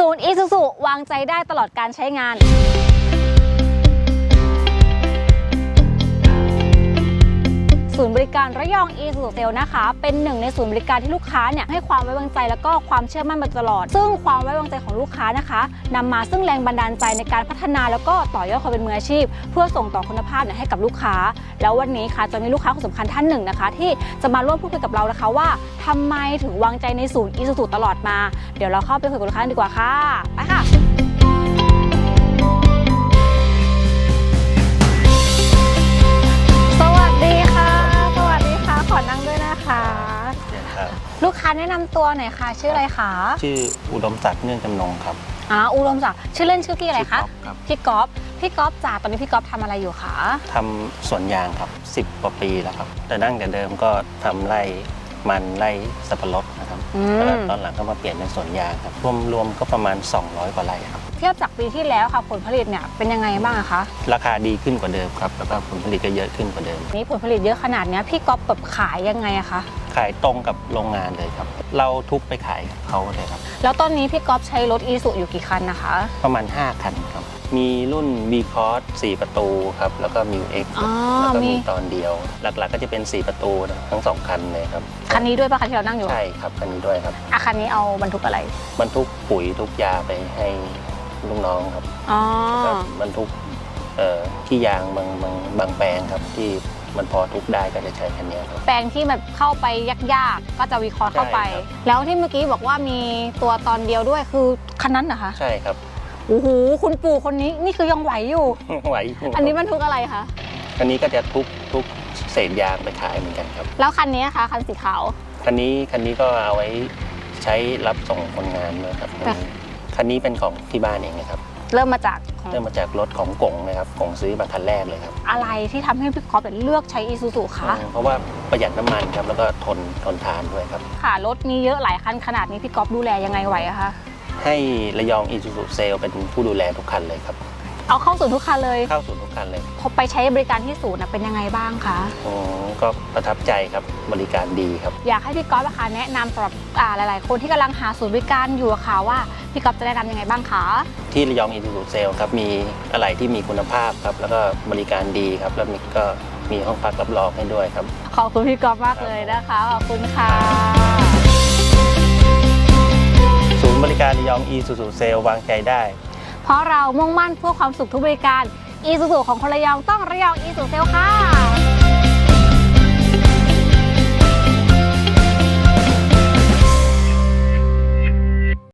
ศูนย์อีซูซูวางใจได้ตลอดการใช้งาน ศูนย์บริการระยอง e ซูซูเซลนะคะ เป็นหนึ่งในศูนย์บริการที่ลูกค้าเนี่ยให้ความไว้วางใจแล้วก็ความเชื่อมั่นมาตลอด ซึ่งความไว้วางใจของลูกค้านะคะนำมาซึ่งแรงบันดาลใจในการพัฒนาแล้วก็ต่อยอดความเป็นมืออาชีพ เพื่อส่งต่อคุณภาพเนี่ยให้กับลูกค้า แล้ววันนี้ค่ะจะมีลูกค้าคนสำคัญท่านหนึ่งนะคะ ที่จะมาร่วมพูดคุยกับเรานะคะว่าทำไมถึงวางใจในศูนย์ e ซูซูตลอดมา เดี๋ยวเราเข้าไปคุยกับลูกค้าดีกว่าค่ะไปค่ะ คะครับ ลูกค้าแนะนำตัวหน่อยค่ะ ชื่ออะไรคะชื่ออุดมศักดิ์เนื่องจำนงครับอ่าอุดมศักดิ์ชื่อเล่นชื่อพี่อะไรคะชื่ก๊ฟครับพี่ก๊อฟพี่ก๊อฟจ๋าตอนนี้พี่ก๊อฟทำอะไรอยู่คะทำสวนยางครับ 10กว่าปีแล้วครับ แต่ดั้งแต่เดิมก็ทำไร่ มันไร่สับปะรดนะครับอืแล้วก็มตอนหลังก็มาเปลี่ยนเป็นสวนยางครับรวมรวมก็ประมาณ 200 กว่าไร่ครับเทียบจากปีที่แล้วค่ะผลผลิตเนี่ยเป็นยังไงบ้างอะคะราคาดีขึ้นกว่าเดิมครับแล้วก็ผลผลิตก็เยอะขึ้นกว่าเดิม นี่ผลผลิตเยอะขนาดเนี้ยพี่ก๊อฟแบบขายยังไงอะคะขายตรงกับโรงงานเลยครับ เราทุกไปขายกับเขาเลยครับ แล้วตอนนี้พี่ก๊อฟใช้รถอีสุอยู่กี่คันนะคะ ประมาณ 5 คันครับ มีรุ่น B c o s 4 ประตูครับ แล้วก็ m ิ X อ๋อแล้วก็มี มีตอนเดียว หลักๆก็จะเป็น 4 ประตูนะทั้ง 2 คันเลยครับคันนี้ด้วยปะคะที่เรานั่งอยู่ใช่ครับคันนี้ด้วยครับอะคันนี้เอาบรรทุกอะไรบรรทุกปุ๋ยทุกยาไปให้ลูกน้องครับอ๋อแล้วบรรทุกเอ่อขี้ยางบางบางบางแปลงครับที่มันพอทุกได้ก็จะใช้คันนี้ครับ แปลงที่แบบเข้าไปยากๆ ก็จะวิเคราะห์เข้าไป ใช่ครับ แล้วที่เมื่อกี้บอกว่ามีตัวตอนเดียวด้วยคือคันนั้นเหรอคะ ใช่ครับ โอ้โหคุณปู่คนนี้นี่คือยังไหวอยู่ ไหวอยู่อันนี้บรรทุกอะไรคะคันนี้ก็จะทุกทุกเศษยางไปขายเหมือนกันครับแล้วคันนี้คะคันสีขาวคันนี้คันนี้ก็เอาไว้ใช้รับส่งคนงานด้วยครับค่ะคันนี้เป็นของที่บ้านเองนะครับ เริ่มมาจากของเริ่มมาจากรถของกงนะครับกงซื้อมาคันแรกเลยครับ อะไรที่ทำให้พี่ก๊อฟเนี่ยเลือกใช้อีซูซูคะอืมเพราะว่าประหยัดน้ำมันครับแล้วก็ทนทนทานด้วยครับ ค่ะรถมีเยอะหลายคันขนาดนี้พี่ก๊อฟดูแลยังไงไหวอะคะ ให้ระยองอีซูซูเซลเป็นผู้ดูแลทุกคันเลยครับ เอาเข้าศูนย์ทุกคันเลยเข้าสู่ทุกคันเลยพอไปใช้บริการที่ศูนย์น่ะเป็นยังไงบ้างคะอืมก็ประทับใจครับบริการดีครับ อยากให้พี่ก๊อฟนะคะแนะนำสำหรับอ่าหลาย ๆ คนที่กำลังหาศูนย์บริการอยู่อะค่ะว่าพี่ก๊อฟจะแนะนำยังไงบ้างคะ ที่ระยองอีซูซูเซลครับมีอะไรที่มีคุณภาพครับ แล้วก็บริการดีครับ แล้วมีก็มีห้องพักรับรองให้ด้วยครับ ขอบคุณพี่ก๊อฟมากเลยนะคะขอบคุณค่ะ ยองอีสูซูเซลวางใจได้ เพราะเรามุ่งมั่นเพื่อความสุขทุกบริการอีสูซูของคนระยองต้องระยองอีสูเซลค่ะ